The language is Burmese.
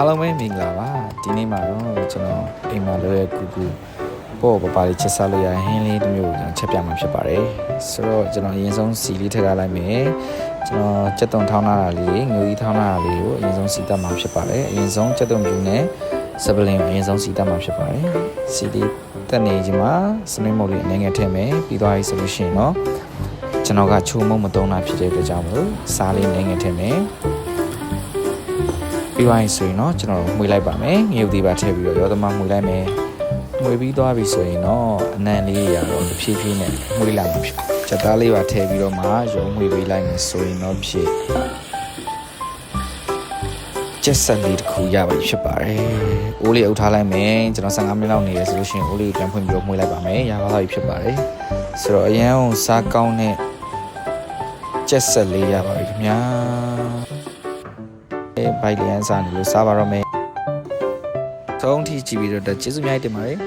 အားလုံးပဲမင်္ဂလာပါဒီနေ့မှာတော့ကျွန်တော်အိမ်မှာလွယ်ကူကူပေါ့ပပလေးချက်စားလို့ရဟင်းလေးတစ်မျိုးကိုကျွန်တော်ချက်ပြမှာဖြစ်ပါတယ်ဆိုတော့ကျွန်တော်အရင်ဆုံးစီလေးထည့်ထားလိုက်မယ်ကျွန်တော်ကြက်သွန်ထောင်းထားတာလေးငွေကြီးထောင်းထားတာလေးကိုအရင်ဆုံးစီတတ်မှာဖြစ်ပါတယ်အရင်ဆုံးကြက်သွန်ပြူနဲ့စပလင်ကိုအရင်ဆုံးစီတတ်မှာဖြစ်ပါတယ်စီလေးတက်နေခြင်းမှာစနစ်မုတ်လေးအနေငယ်ထည့်မယ်ပြီးသွားပြီဆိုလို့ရှိရင်တော့ကျွန်တော်ကချုံမုံမသုံးတာဖြစ်တဲ့အတွက်ကြောင့်မလို့စားလေးအနေငယ်ထည့်မယ် ပြီးသွားရင်ဆိုရင်တော့ကျွန်တော်မှွေလိုက်ပါမယ်ငရုတ်သေးပါထည့်ပြီးတော့ရောသမားမှွေလိုက်မယ်မှွေပြီးသွားပြီဆိုရင်တော့အနံလေးရတော့တစ်ဖြည်းဖြည်းနဲ့မှွေလိုက်မှာဖြစ်ချက်သားလေးပါထည့်ပြီးတော့မှရုံမှွေပေးလိုက်မယ်ဆိုရင်တော့ဖြစ်ချက်ဆက်လေးတစ်ခုရပါပြီဖြစ်ပါတယ်။အိုးလေးအုပ်ထားလိုက်မယ်ကျွန်တော်15မိနစ်လောက်နေရဆိုလို့ရှိရင်အိုးလေးကိုပြန်ဖွင့်ပြီးတော့မှွေလိုက်ပါမယ်။ရပါတော့ပြီဖြစ်ပါတယ်။ဆိုတော့အရန်ကိုစားကောင်းတဲ့ချက်ဆက်လေးရပါပြီခင်ဗျာ။ ဘိုက်လျန်စားနေလို့စားပါတော့မယ်။သုံးထီကြည့်ပြီးတော့ကျေးဇူးများတင်ပါတယ်